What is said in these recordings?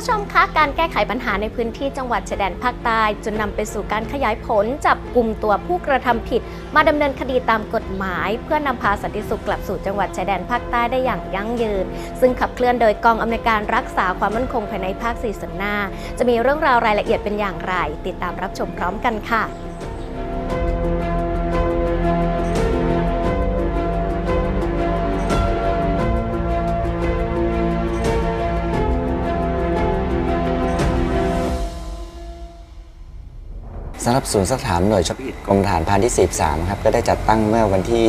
นะคะการแก้ไขปัญหาในพื้นที่จังหวัดชายแดนภาคใต้จนนำไปสู่การขยายผลจับกลุ่มตัวผู้กระทำผิด มาดำเนินคดีตามกฎหมาย เพื่อนำพาสันติสุขกลับสู่จังหวัดชายแดนภาคใต้ได้อย่างยั่งยืน ซึ่งขับเคลื่อนโดยกองอำนวยการรักษาความมั่นคงภายในภาคสี่ส่วนหน้า จะมีเรื่องราวรายละเอียดเป็นอย่างไร ติดตามรับชมพร้อมกันค่ะำหรับศูนย์สักถามหน่วยเฉพาะกิจกรมทหารพรานที่ 43 ครับ ก็ได้จัดตั้งเมื่อวันที่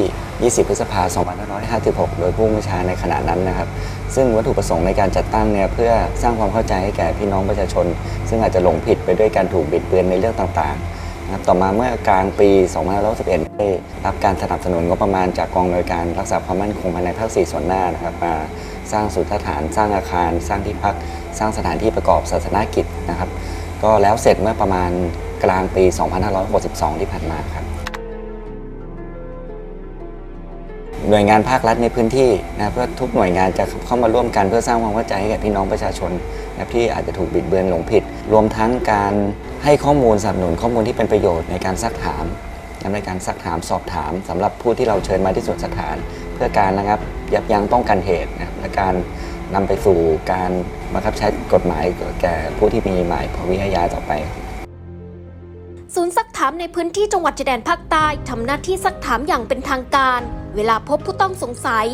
20 พฤษภาคม 2556 โดยผู้บัญชาในขณะนั้นนะครับ ซึ่งวัตถุประสงค์ในการจัดตั้งเนี่ยเพื่อสร้างความเข้าใจให้แก่พี่น้องประชาชน ซึ่งอาจจะหลงผิดไปด้วยการถูกบิดเบือนในเรื่องต่างๆนะครับต่อมาเมื่อกลางปี 2561ได้รับการสนับสนุนงบประมาณจากกองอำนวยการรักษาความมั่นคงภายในภาค 4 ส่วนหน้านะครับมาสร้างศูนย์สถานสร้างอาคาร สร้างที่พัก สร้างสถานที่ประกอบศาสนกิจนะครับ ก็แล้วเสร็จเมื่อประมาณ กลางปี 2562 ที่ผ่านมาครับ หน่วยงานภาครัฐในพื้นที่นะครับเพื่อทุกหน่วยงานจะเข้ามาร่วมกันเพื่อสร้างความเข้าใจให้แก่พี่น้องประชาชนนะครับที่อาจจะถูกบิดเบือนหลงผิด รวมทั้งการให้ข้อมูลสนับสนุนข้อมูลที่เป็นประโยชน์ในการซักถามในการซักถามสอบถามสำหรับผู้ที่เราเชิญมาที่ส่วนสถาน เพื่อการระงับยับยั้งป้องกันเหตุนะครับและการนำไปสู่การบังคับใช้กฎหมายแก่ผู้ที่มีหมายพวิทยาต่อไป ศูนย์ซักถามในพื้นที่จังหวัดชายแดนภาคใต้ทำหน้าที่ซักถามอย่างเป็นทางการ เวลาพบผู้ต้องสงสัย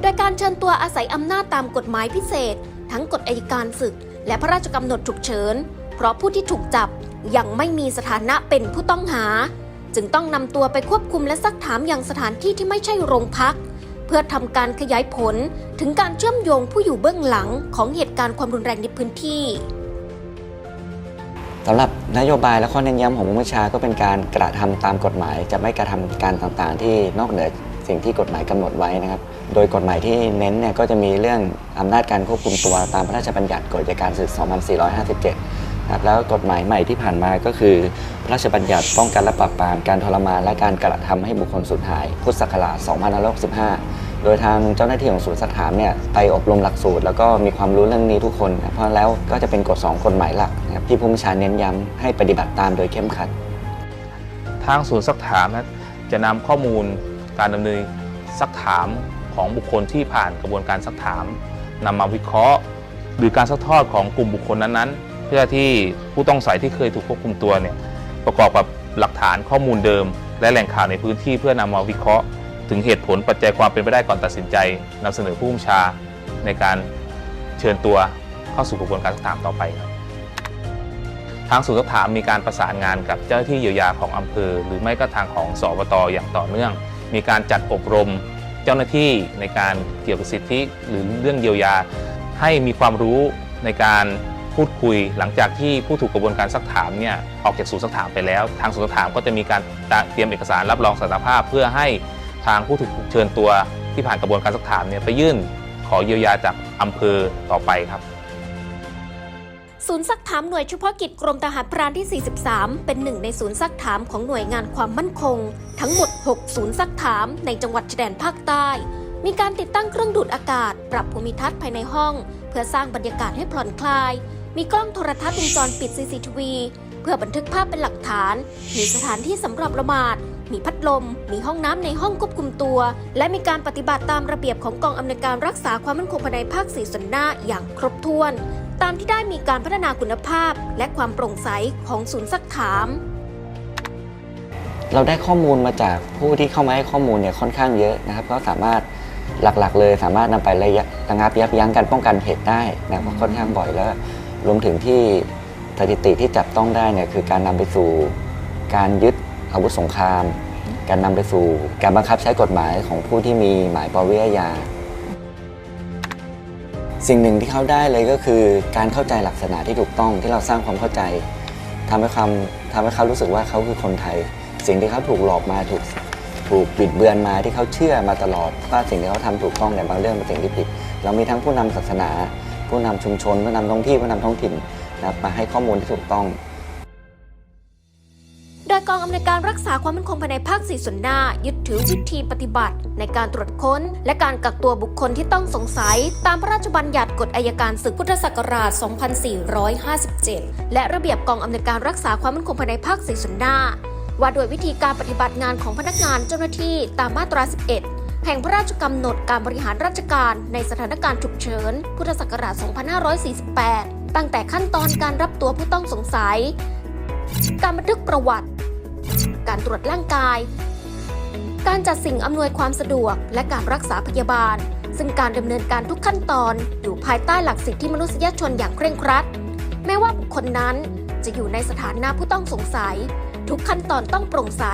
โดยการเชิญตัวอาศัยอำนาจตามกฎหมายพิเศษ ทั้งกฎอัยการศึก และพระราชกำหนดฉุกเฉิน เพราะผู้ที่ถูกจับยังไม่มีสถานะเป็นผู้ต้องหา จึงต้องนำตัวไปควบคุมและซักถามอย่างสถานที่ที่ไม่ใช่โรงพัก เพื่อทำการขยายผลถึงการเชื่อมโยงผู้อยู่เบื้องหลังของเหตุการณ์ความรุนแรงในพื้นที่ สำหรับนโยบายและข้อเน้นย้ำของผู้บัญชาก็เป็นการกระทำตามกฎหมาย จะไม่กระทำการต่างๆ ที่นอกเหนือสิ่งที่กฎหมายกำหนดไว้นะครับ โดยกฎหมายที่เน้นเนี่ยก็จะมีเรื่องอำนาจการควบคุมตัวตามพระราชบัญญัติกฎอัยการศึก 2457 ครับแล้วกฎหมายใหม่ที่ผ่านมาก็คือ พระราชบัญญัติป้องกันและปราบปรามการทรมานและการกระทำให้บุคคลสูญหาย พุทธศักราช 2565 โดยทางเจ้าหน้าที่ของศูนย์สักถามเนี่ยไปอบรมหลักสูตร แล้วก็มีความรู้เรื่องนี้ทุกคนนะเพราะแล้วก็จะเป็นกฎ2กฎหมายหลักนะครับที่ผู้บัญชาเน้นย้ำให้ปฏิบัติตามโดยเข้มขัด ทางศูนย์ซักถามนะจะนำข้อมูลการดำเนินซักถามของบุคคลที่ผ่านกระบวนการซักถามนำมาวิเคราะห์ หรือการซักทอดของกลุ่มบุคคลนั้นๆ เพื่อที่ผู้ต้องสงสัยที่เคยถูกควบคุมตัวเนี่ยประกอบกับหลักฐานข้อมูลเดิม และแหล่งข่าวในพื้นที่เพื่อนำมาวิเคราะห์ ถึงเหตุผลปัจจัยความเป็นไปได้ก่อนตัดสินใจนำเสนอผู้บัญชาในการเชิญตัวเข้าสู่กระบวนการซักถามต่อไปครับทางศูนย์สักถามมีการประสานงานกับเจ้าหน้าที่เยียวยาของอำเภอ หรือไม่ก็ทางของสอบตอย่างต่อเนื่อง มีการจัดอบรมเจ้าหน้าที่ในการเกี่ยวกับสิทธิหรือเรื่องเยียวยา ให้มีความรู้ในการ พูดคุย หลังจากที่ผู้ถูกกระบวนการซักถามเนี่ยออกจากศูนย์ซักถามไปแล้ว ทางศูนย์ซักถามก็จะมีการเตรียมเอกสารรับรองสานภาพ เพื่อให้ทางผู้ถูกเชิญตัวที่ผ่านกระบวนการซักถามเนี่ยไปยื่นขอเยียวยาจากอำเภอต่อไปครับศูนย์ซักถามหน่วยเฉพาะกิจกรมทหารพรานที่ 43 เป็นหนึ่งในศูนย์ซักถามของหน่วยงานความมั่นคง ทั้งหมด 6 ศูนย์ซักถามในจังหวัดชายแดนภาคใต้ มีการติดตั้งเครื่องดูดอากาศ ปรับภูมิทัศน์ภายในห้อง เพื่อสร้างบรรยากาศให้ผ่อนคลาย มีกล้องโทรทัศน์วงจรปิด CCTV เพื่อบันทึกภาพเป็นหลักฐาน มีสถานที่สำหรับละหมาด มีพัดลม มีห้องน้ำในห้องควบคุมตัว และมีการปฏิบัติตามระเบียบของกองอำนวยการรักษาความมั่นคงภายในภาคสี่ส่วนหน้าอย่างครบถ้วน ตามที่ได้มีการพัฒนาคุณภาพ และความโปร่งใสของศูนย์ซักถามเราได้ข้อมูลมาจากผู้ที่เข้ามาให้ข้อมูลเนี่ยค่อนข้างเยอะนะครับ ก็สามารถหลักๆ เลยสามารถนำไประยะระงับยับยั้งการป้องกันเหตุได้นะครับก็ค่อนข้างบ่อยแล้ว รวมถึงที่สถิติที่จับต้องได้เนี่ยคือการนำไปสู่การยึดอาวุธสงคราม การนำไปสู่การบังคับใช้กฎหมายของผู้ที่มีหมายปวิทยา สิ่งหนึ่งที่เขาได้เลยก็คือ การเข้าใจลักษณะที่ถูกต้องที่เราสร้างความเข้าใจทำให้ความทำให้เขารู้สึกว่าเขาคือคนไทย สิ่งที่เขาถูกหลอกมาถูกถูกบิดเบือนมาที่เขาเชื่อมาตลอดว่าสิ่งที่เขาทำถูกต้องแต่บางเรื่องเป็นสิ่งที่ผิด เรามีทั้งผู้นำศาสนา ผู้นำชุมชน ผู้นำท้องที่ผู้นำท้องถิ่นนะครับมาให้ข้อมูลที่ถูกต้อง โดยกองอำนวยการรักษาความมั่นคงภายในภาคสี่ส่วนหน้า ยึดถือวิธีปฏิบัติ ในการตรวจค้น และการกักตัวบุคคลที่ต้องสงสัย ตามพระราชบัญญัติกฎอัยการศึกพุทธศักราช 2457 และระเบียบกองอำนวยการรักษาความมั่นคงภายในภาคสี่ส่วนหน้าว่าโดยวิธีการปฏิบัติงานของพนักงานเจ้าหน้าที่ตามมาตรา 11 แห่งพระราชกำหนดการบริหารราชการในสถานการณ์ฉุกเฉิน พุทธศักราช 2548 ตั้งแต่ขั้นตอนการรับตัวผู้ต้องสงสัย การบันทึกประวัติ การตรวจร่างกาย การจัดสิ่งอำนวยความสะดวก และการรักษาพยาบาล ซึ่งการดำเนินการทุกขั้นตอนอยู่ภายใต้หลักสิทธิมนุษยชนอย่างเคร่งครัด แม้ว่าบุคคลนั้นจะอยู่ในสถานะผู้ต้องสงสัย ทุกขั้นตอนต้องโปร่งใส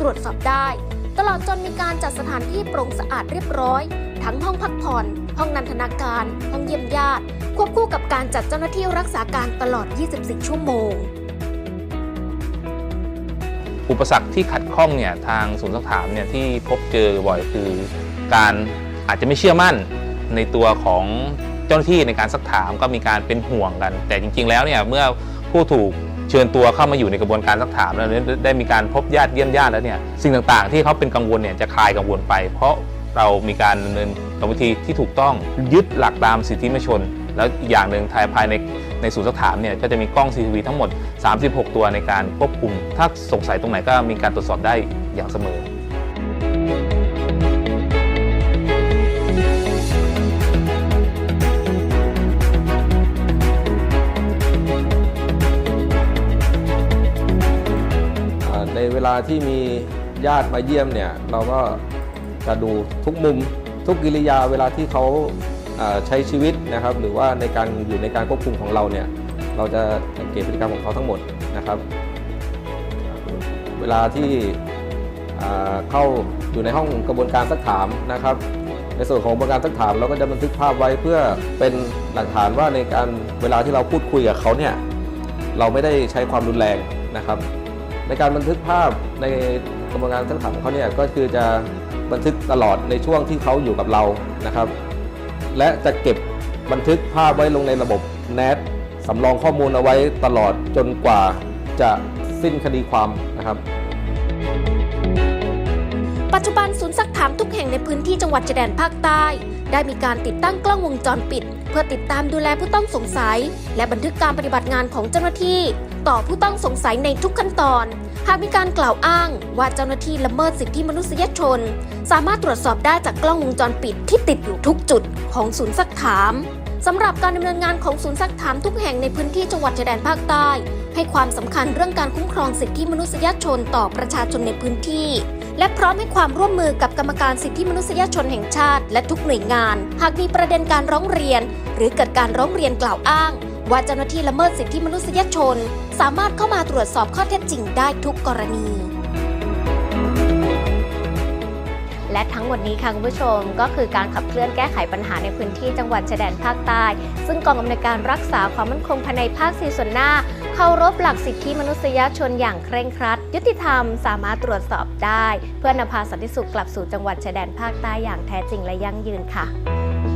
ตรวจสอบได้ ตลอดจนมีการจัดสถานที่โปร่งสะอาดเรียบร้อย ทั้งห้องพักผ่อน ห้องนันทนาการ ห้องเยี่ยมญาติ ควบคู่กับการจัดเจ้าหน้าที่รักษาการตลอด 24 ชั่วโมง อุปสรรคที่ขัดข้องเนี่ยทางศูนย์สักถามเนี่ยที่พบเจอบ่อยคือ การอาจจะไม่เชื่อมั่นในตัวของเจ้าหน้าที่ในการสักถามก็มีการเป็นห่วงกัน แต่จริง ๆ แล้วเนี่ยเมื่อผู้ถูก เชิญตัวเข้ามาอยู่ในกระบวนการสักถามแล้วได้มีการพบญาติเยี่ยมญาติแล้วเนี่ยสิ่งต่างๆ ที่เขาเป็นกังวลเนี่ยจะคลายกังวลไป เพราะเรามีการดำเนินกรรมวิธีที่ถูกต้องยึดหลักตามสิทธิมนชน แล้วอีกอย่างหนึ่งภายภายในในศูนย์สักถามเนี่ยก็จะมีกล้อง CCTV ทั้งหมด 36 ตัวในการควบคุม ถ้าสงสัยตรงไหนก็มีการตรวจสอบได้อย่างเสมอ ลาที่มีญาติมาเยี่ยมเนี่ยเราก็จะดูทุกมุมทุกกิริยาเวลาที่เขาใช้ชีวิตนะครับ หรือว่าในการอยู่ในการควบคุมของเราเนี่ยเราจะสังเกตพฤติกรรมของเขาทั้งหมดนะครับ เวลาที่เข้าอยู่ในห้องกระบวนการสักถามนะครับ ในส่วนของกระบวนการสักถาม เราก็จะบันทึกภาพไว้เพื่อเป็นหลักฐานว่าในการเวลาที่เราพูดคุยกับเขาเนี่ยเราไม่ได้ใช้ความรุนแรงนะครับ ในการบันทึกภาพในกระบวนการสักถามของเขาเนี่ยก็คือจะบันทึกตลอดในช่วงที่เขาอยู่กับเรานะครับ และจะเก็บบันทึกภาพไว้ลงในระบบ NAT สำรองข้อมูลเอาไว้ตลอดจนกว่าจะสิ้นคดีความนะครับ ปัจจุบันศูนย์ซักถามทุกแห่งในพื้นที่จังหวัดชายแดนภาคใต้ ได้มีการติดตั้งกล้องวงจรปิด เพื่อติดตามดูแลผู้ต้องสงสัย และบันทึกการปฏิบัติงานของเจ้าหน้าที่ ต่อผู้ต้องสงสัยในทุกขั้นตอน หากมีการกล่าวอ้างว่าเจ้าหน้าที่ละเมิดสิทธิมนุษยชน สามารถตรวจสอบได้จากกล้องวงจรปิดที่ติดอยู่ทุกจุดของศูนย์ซักถามสำหรับการดำเนินงานของศูนย์ซักถามทุกแห่งในพื้นที่จังหวัดชายแดนภาคใต้ ให้ความสำคัญเรื่องการคุ้มครองสิทธิมนุษยชนต่อประชาชนในพื้นที่ และพร้อมให้ความร่วมมือกับกรรมการสิทธิมนุษยชนแห่งชาติ และทุกหน่วยงาน หากมีประเด็นการร้องเรียน หรือเกิดการร้องเรียนกล่าวอ้าง ว่าเจ้าหน้าที่ละเมิดสิทธิมนุษยชน สามารถเข้ามาตรวจสอบข้อเท็จจริงได้ทุกกรณีและทั้งหมดนี้ค่ะคุณผู้ชมก็คือการขับเคลื่อนแก้ไขปัญหาในพื้นที่จังหวัดชายแดนภาคใต้ ซึ่งกองอำนวยการรักษาความมั่นคงภายในภาคสี่ส่วนหน้า เคารพหลักสิทธิมนุษยชนอย่างเคร่งครัด ยุติธรรมสามารถตรวจสอบได้ เพื่อนำพาสันติสุขกลับสู่จังหวัดชายแดนภาคใต้อย่างแท้จริงและยั่งยืนค่ะ